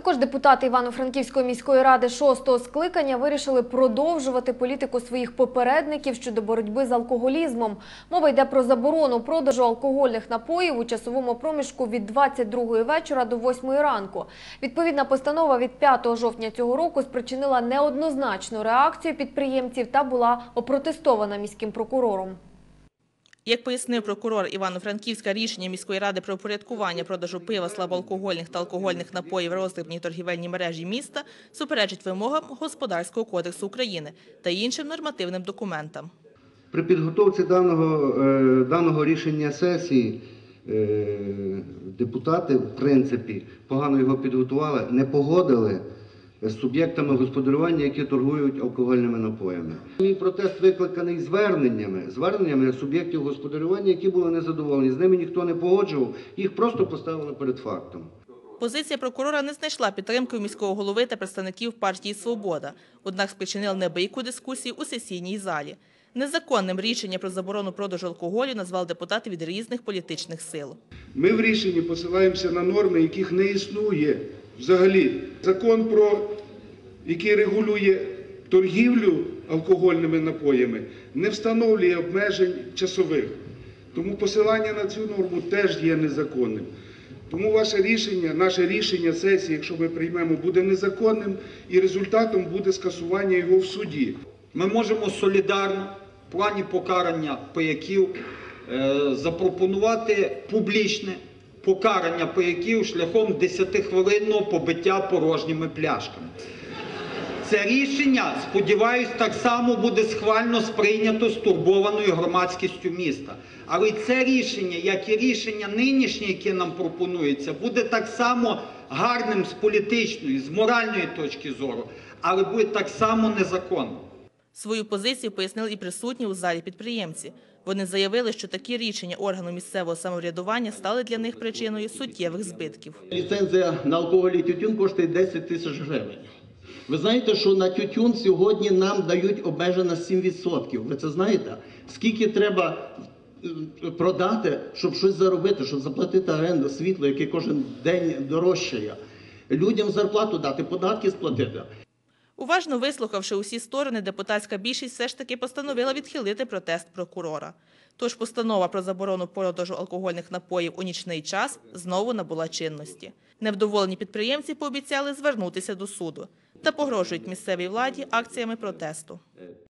Також депутати Івано-Франківської міської ради шостого скликання вирішили продовжувати політику своїх попередників щодо боротьби з алкоголізмом. Мова йде про заборону продажу алкогольних напоїв у часовому проміжку від 22-ї вечора до 8-ї ранку. Відповідна постанова від 5 жовтня цього року спричинила неоднозначну реакцію підприємців та була опротестована міським прокурором. Як пояснив прокурор Івано-Франківська, рішення міської ради про упорядкування продажу пива, слабоалкогольних та алкогольних напоїв в роздрібній торгівельній мережі міста суперечить вимогам Господарського кодексу України та іншим нормативним документам. При підготовці даного, е, даного рішення сесії е, депутати, в принципі, погано його підготували, не погодили з суб'єктами господарювання, які торгують алкогольними напоями. Мій протест викликаний зверненнями, зверненнями суб'єктів господарювання, які були незадоволені. З ними ніхто не погоджував, їх просто поставили перед фактом. Позиція прокурора не знайшла підтримки у міського голови та представників партії «Свобода», однак спричинила небийку дискусію у сесійній залі. Незаконним рішення про заборону продажу алкоголю назвали депутати від різних політичних сил. Ми в рішенні посилаємося на норми, яких не існує взагалі. Закон про який регулює торгівлю алкогольними напоями, не встановлює обмежень часових. Тому посилання на цю норму теж є незаконним. Тому ваше рішення, наше рішення сесії, якщо ми приймемо, буде незаконним і результатом буде скасування його в суді. Ми можемо солідарно в плані покарання пияків е, запропонувати публічне покарання пияків шляхом 10-хвилинного побиття порожніми пляшками. Це рішення, сподіваюсь, так само буде схвально сприйнято стурбованою громадськістю міста. Але це рішення, як і рішення нинішнє, яке нам пропонується, буде так само гарним з політичної, з моральної точки зору, але буде так само незаконним. Свою позицію пояснили і присутні у залі підприємці. Вони заявили, що такі рішення органу місцевого самоврядування стали для них причиною суттєвих збитків. Ліцензія на алкоголь і тютюн коштує 10 тисяч гривень. Ви знаєте, що на тютюн сьогодні нам дають обмежено 7%. Ви це знаєте? Скільки треба е, продати, щоб щось заробити, щоб заплатити оренду, світло, яке кожен день дорожчає. Людям зарплату дати, податки сплатити. Уважно вислухавши усі сторони, депутатська більшість все ж таки постановила відхилити протест прокурора. Тож постанова про заборону продажу алкогольних напоїв у нічний час знову набула чинності. Невдоволені підприємці пообіцяли звернутися до суду та погрожують місцевій владі акціями протесту.